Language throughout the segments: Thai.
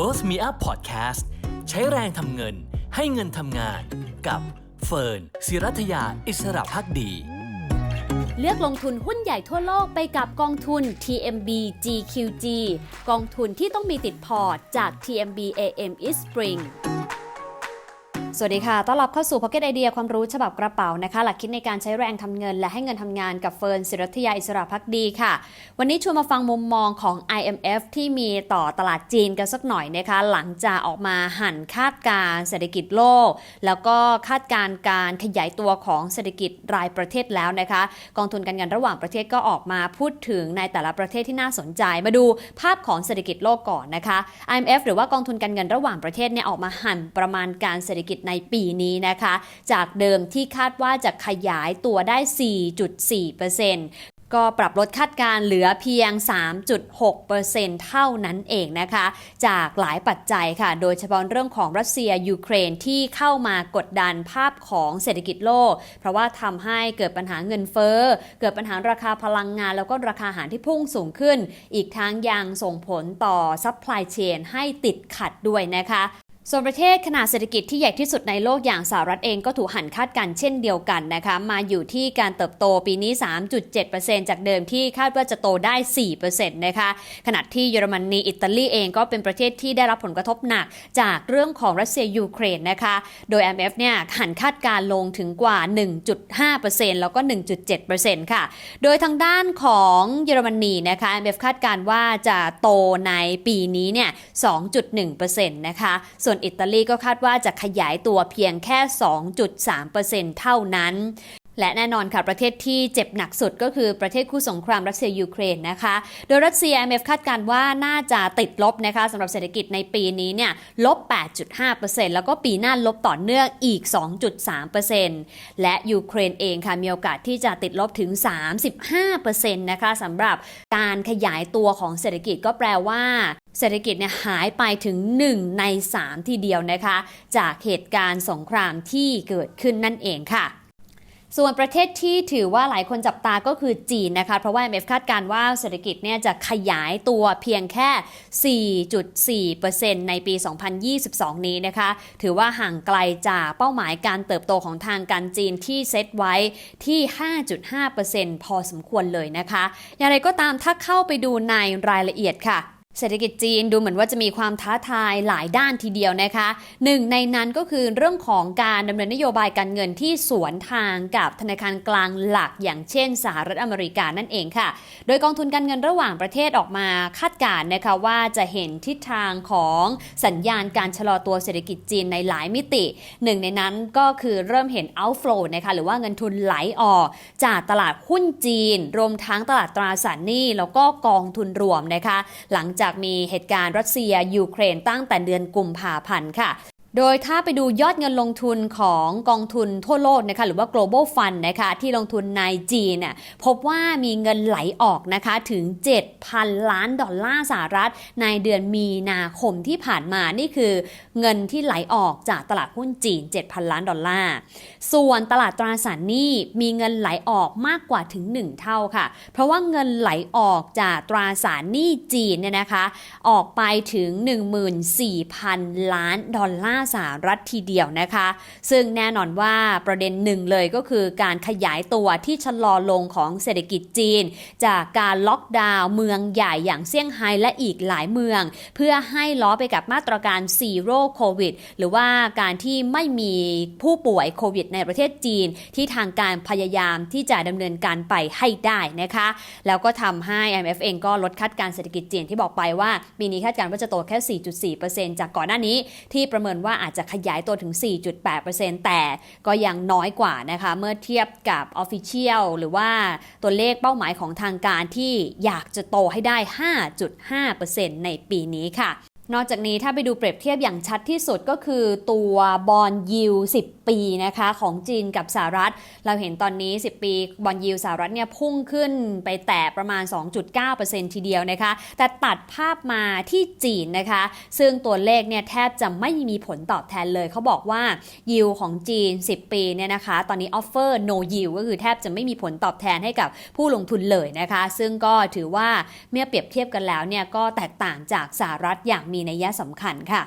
Worth Me Up Podcast ใช้แรงทำเงินให้เงินทำงาน กับเฟิร์นศิรัทยาอิสระพักดี เลือกลงทุนหุ้นใหญ่ทั่วโลกไปกับกองทุน TMB GQG กองทุนที่ต้องมีติดพอร์ตจาก TMB AM East Spring สวัสดีค่ะ ต้อนรับเข้าสู่ Pocket Idea ความรู้ฉบับกระเป๋านะคะ หลักคิดในการใช้แรงทำเงิน และให้เงินทำงานกับเฟิร์นศิรัทยาอิสระพักดีค่ะ วันนี้ชวนมาฟังมุมมองของ IMF ที่มีต่อตลาดจีนกันสักหน่อยนะคะ หลังจากออกมาหันคาดการเศรษฐกิจโลก แล้วก็คาดการณ์การขยายตัวของเศรษฐกิจรายประเทศแล้วนะคะ กองทุนการเงินระหว่างประเทศก็ออกมาพูดถึงในแต่ละประเทศที่น่าสนใจ มาดูภาพของเศรษฐกิจโลกก่อนนะคะ IMF หรือว่ากองทุนการเงินระหว่างประเทศเนี่ยออกมาหั่นประมาณการเศรษฐกิจในปีนี้นะคะ จากเดิมที่คาดว่าจะขยายตัวได้ 4.4%ก็ปรับลดคาดการณ์เหลือเพียง 3.6%เท่านั้นเองนะคะ จากหลายปัจจัยค่ะ โดยเฉพาะเรื่องของรัสเซียยูเครนที่เข้ามากดดันภาพของเศรษฐกิจโลก เพราะว่าทำให้เกิดปัญหาเงินเฟ้อ เกิดปัญหาราคาพลังงาน แล้วก็ราคาอาหารที่พุ่งสูงขึ้น อีกทั้งยังส่งผลต่อซัพพลายเชนให้ติดขัดด้วยนะคะ ส่วนประเทศขนาดเศรษฐกิจที่ใหญ่ที่สุดในโลกอย่างสหรัฐเองก็ถูกหันคาดการเช่นเดียวกันนะคะมาอยู่ที่การเติบโตปีนี้ 3.7%จากเดิมที่คาดว่าจะโตได้ 4%นะคะขณะที่เยอรมนีอิตาลีเองก็เป็นประเทศที่ได้รับผลกระทบหนักจากเรื่องของรัสเซียยูเครนนะคะโดย IMF เนี่ยหันคาดการลงถึงกว่า 1.5%แล้วก็ 1.7%ค่ะ โดยทางด้านของเยอรมนีนะคะ IMF คาดการว่าจะโตในปีนี้เนี่ย 2.1%นะคะส่วนอิตาลีก็คาดว่าจะขยายตัวเพียงแค่ 2.3%เท่านั้น และแน่นอนค่ะประเทศที่เจ็บหนักสุดก็คือประเทศคู่สงครามรัสเซียยูเครนนะคะ โดยรัสเซีย IMF คาดการว่าน่าจะติดลบนะคะสำหรับเศรษฐกิจในปีนี้เนี่ยลบ 8.5%แล้วก็ปีหน้าลบต่อเนื่องอีก 2.3%และยูเครนเองค่ะมีโอกาสที่จะติดลบถึง 35%นะคะสำหรับการขยายตัวของเศรษฐกิจก็แปลว่าเศรษฐกิจเนี่ยหายไปถึง 1 ใน 3 ทีเดียวนะคะ จากเหตุการณ์สงครามที่เกิดขึ้นนั่นเองค่ะ ส่วนประเทศที่ถือว่าหลายคนจับตาก็คือจีนนะคะ เพราะว่า IMF คาดการว่าเศรษฐกิจเนี่ยจะขยายตัวเพียงแค่ 4.4%ในปี 2022 นี้นะคะ ถือว่าห่างไกลจากเป้าหมายการเติบโตของทางการจีนที่เซตไว้ที่ 5.5%พอสมควรเลยนะคะ อย่างไรก็ตามถ้าเข้าไปดูในรายละเอียดค่ะ เศรษฐกิจจีนดูเหมือนว่าจะมีความท้าทายหลายด้านทีเดียวนะคะหนึ่งในนั้นก็คือเรื่องของการดำเนินนโยบายการเงินที่สวนทางกับธนาคารกลางหลักอย่างเช่นสหรัฐอเมริกานั่นเองค่ะ โดยกองทุนการเงินระหว่างประเทศออกมาคาดการณ์นะคะว่าจะเห็นทิศทางของสัญญาณการชะลอตัวเศรษฐกิจจีนในหลายมิติหนึ่งในนั้นก็คือเริ่มเห็น outflow นะคะหรือว่าเงินทุนไหลออกจากตลาดหุ้นจีน รวมทั้งตลาดตราสารหนี้แล้วก็กองทุนรวมนะคะหลังจากจากมีเหตุการณ์รัสเซียยูเครนตั้งแต่เดือนกุมภาพันธ์ค่ะ โดยถ้าไปดูยอดเงินลงทุนของกองทุนทั่วโลกนะคะหรือว่า global fund นะคะที่ลงทุนในจีนน่ะพบว่ามีเงินไหลออกนะคะถึง 7,000 ล้านดอลลาร์สหรัฐ ในเดือนมีนาคมที่ผ่านมานี่คือเงินที่ไหลออกจากตลาดหุ้นจีน 7,000 ล้านดอลลาร์ ส่วนตลาดตราสารหนี้มีเงินไหลออกมากกว่าถึง 1 เท่าค่ะ เพราะว่าเงินไหลออกจากตราสารหนี้จีนเนี่ยนะคะออกไปถึง 14,000 ล้านดอลลาร์สหรัฐทีเดียวนะคะ ซึ่งแน่นอนว่าประเด็นหนึ่งเลยก็คือการขยายตัวที่ชะลอลงของเศรษฐกิจจีน จากการล็อกดาวน์เมืองใหญ่อย่างเซี่ยงไฮ้และอีกหลายเมือง เพื่อให้ล้อไปกับมาตรการซีโร่โควิดหรือว่าการที่ไม่มีผู้ป่วยโควิดในประเทศจีน ที่ทางการพยายามที่จะดำเนินการไปให้ได้นะคะ แล้วก็ทำให้ IMF เองก็ลดคาดการเศรษฐกิจจีนที่บอกไปว่าปีนี้คาดการณ์ว่าจะโตแค่ 4.4%จากก่อนหน้านี้ที่ประเมินว่าอาจจะขยายตัวถึง 4.8%แต่ก็ยังน้อยกว่านะคะเมื่อเทียบกับ Official หรือว่าตัวเลขเป้าหมายของทางการที่อยากจะโตให้ได้ 5.5%ในปีนี้ค่ะนอกจากนี้ถ้าไปดูเปรียบเทียบอย่างชัดที่สุดก็คือตัวบอลยิว10 10 ปีนะคะของจีนกับสหรัฐ เราเห็นตอนนี้ 10 ปีบอลยิวสหรัฐเนี่ยพุ่งขึ้นไปแตะประมาณ 2.9%ทีเดียวนะคะ แต่ตัดภาพมาที่จีนนะคะ ซึ่งตัวเลขเนี่ยแทบจะไม่มีผลตอบแทนเลยเขาบอกว่ายิวของจีน 10 ปีเนี่ยนะคะ ตอนนี้ offer no yield ก็คือแทบจะไม่มีผลตอบแทนให้กับผู้ลงทุนเลยนะคะ ซึ่งก็ถือว่าเมื่อเปรียบเทียบกันแล้วเนี่ยก็แตกต่างจากสหรัฐอย่างมีนัยสำคัญค่ะ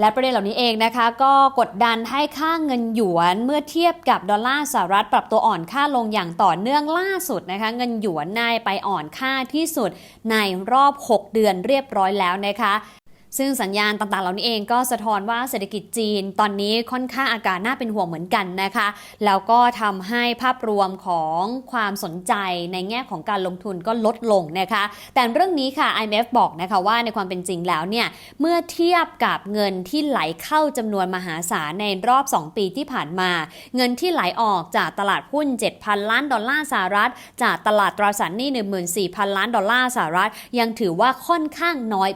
และประเด็นเหล่านี้เองนะคะ ก็กดดันให้ค่าเงินหยวนเมื่อเทียบกับดอลลาร์สหรัฐปรับตัวอ่อนค่าลงอย่างต่อเนื่องล่าสุดนะคะ เงินหยวนนายไปอ่อนค่าที่สุดในรอบ 6 เดือนเรียบร้อยแล้วนะคะ ซึ่งสัญญาณต่างๆ เหล่านี้เองก็สะท้อนว่าเศรษฐกิจจีน ตอนนี้ค่อนข้างอาการน่าเป็นห่วงเหมือนกันนะคะ แล้วก็ทำให้ภาพรวมของความสนใจในแง่ของการลงทุนก็ลดลงนะคะ แต่เรื่องนี้ค่ะ IMF บอกนะคะว่าในความเป็นจริงแล้วเนี่ย เมื่อเทียบกับเงินที่ไหลเข้าจำนวนมหาศาลในรอบ 2 ปีที่ผ่านมา เงินที่ไหลออกจากตลาดหุ้น 7,000 ล้านดอลลาร์สหรัฐ จากตลาดตราสารหนี้14,000 ล้านดอลลาร์สหรัฐ ยังถือว่าค่อนข้างน้อย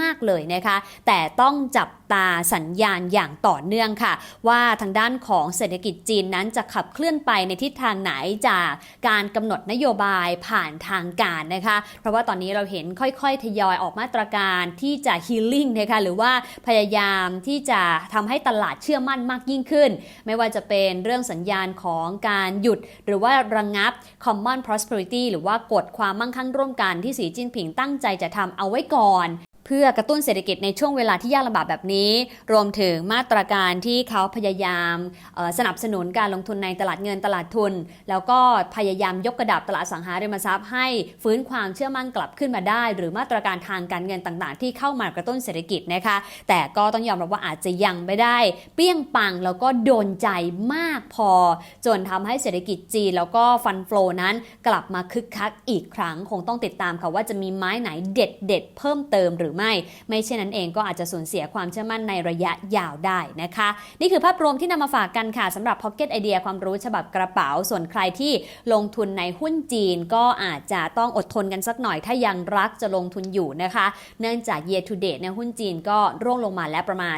มาก ๆ เลยนะคะแต่ต้องจับตาสัญญาณอย่างต่อเนื่องค่ะ ว่าทางด้านของเศรษฐกิจจีนนั้นจะขับเคลื่อนไปในทิศทางไหนจากการกำหนดนโยบายผ่านทางการนะคะ เพราะว่าตอนนี้เราเห็นค่อยๆ ทยอยออกมาตรการที่จะ healing นะคะหรือว่าพยายามที่จะทำให้ตลาดเชื่อมั่นมากยิ่งขึ้น ไม่ว่าจะเป็นเรื่องสัญญาณของการหยุด หรือว่าระงงับ common prosperity หรือว่ากฎความมั่งคั่งร่วมกันที่สีจิ้นผิงตั้งใจจะทำเอาไว้ก่อน พื่อกระตุ้นเศรษฐกิจในช่วงเวลาที่ยากลำบากแบบนี้ รวมถึงมาตรการที่เขาพยายามสนับสนุนการลงทุนในตลาดเงินตลาดทุน แล้วก็พยายามยกกระดับตลาดสังหาริมทรัพย์ ให้ฟื้นความเชื่อมั่นกลับขึ้นมาได้ หรือมาตรการทางการเงินต่างๆ ที่เข้ามากระตุ้นเศรษฐกิจนะคะ แต่ก็ต้องยอมรับว่าอาจจะยังไม่ได้ เปี้ยงปังแล้วก็โดนใจมากพอ จนทำให้เศรษฐกิจจีนแล้วก็ฟันฟลอนั้นกลับมาคึกคักอีกครั้งคงต้องติดตามค่ะว่าจะมีไม้ไหนเด็ดเด็ดๆเพิ่มเติมหรือไม่ไม่เช่นนั้นเองก็อาจจะสูญเสียความเชื่อมั่นในระยะยาวได้นะคะ นี่คือภาพรวมที่นำมาฝากกันค่ะสำหรับ Pocket Idea ความรู้ฉบับกระเป๋า ส่วนใครที่ลงทุนในหุ้นจีนก็อาจจะต้องอดทนกันสักหน่อย ถ้ายังรักจะลงทุนอยู่นะคะ เนื่องจาก year to date เนี่ยหุ้นจีนก็ร่วงลงมาแล้วประมาณ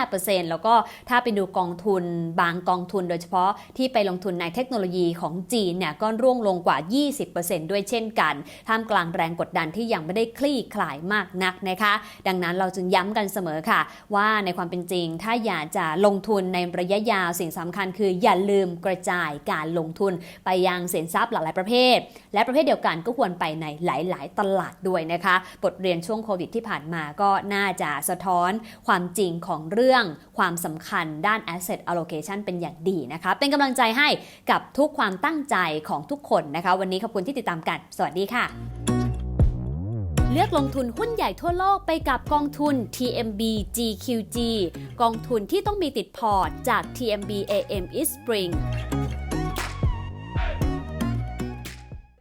15%แล้วก็ถ้าไปดูกองทุนบางกองทุน โดยเฉพาะที่ไปลงทุนในเทคโนโลยีของจีนเนี่ยก็ร่วงลงกว่า 20%ด้วยเช่นกัน ท่ามกลางแรงกดดันที่ยังไม่ได้คลี่คลายมากนักนะคะดังนั้นเราจึงย้ำกันเสมอค่ะ ว่าในความเป็นจริง ถ้าอยากจะลงทุนในระยะยาวสิ่งสำคัญคืออย่าลืมกระจายการลงทุนไปยังสินทรัพย์หลายประเภท และประเภทเดียวกันก็ควรไปในหลาย ๆ ตลาดด้วยนะคะ บทเรียนช่วงโควิดที่ผ่านมาก็น่าจะสะท้อนความจริงของเรื่องความสำคัญด้าน asset allocation เป็นอย่างดีนะคะ เป็นกำลังใจให้กับทุกความตั้งใจของทุกคนนะคะ วันนี้ขอบคุณที่ติดตามกัน สวัสดีค่ะ เลือกลงทุนหุ้นใหญ่ทั่วโลกไปกับกองทุน TMB GQG กองทุนที่ต้องมีติดพอร์ตจาก TMB AM East Spring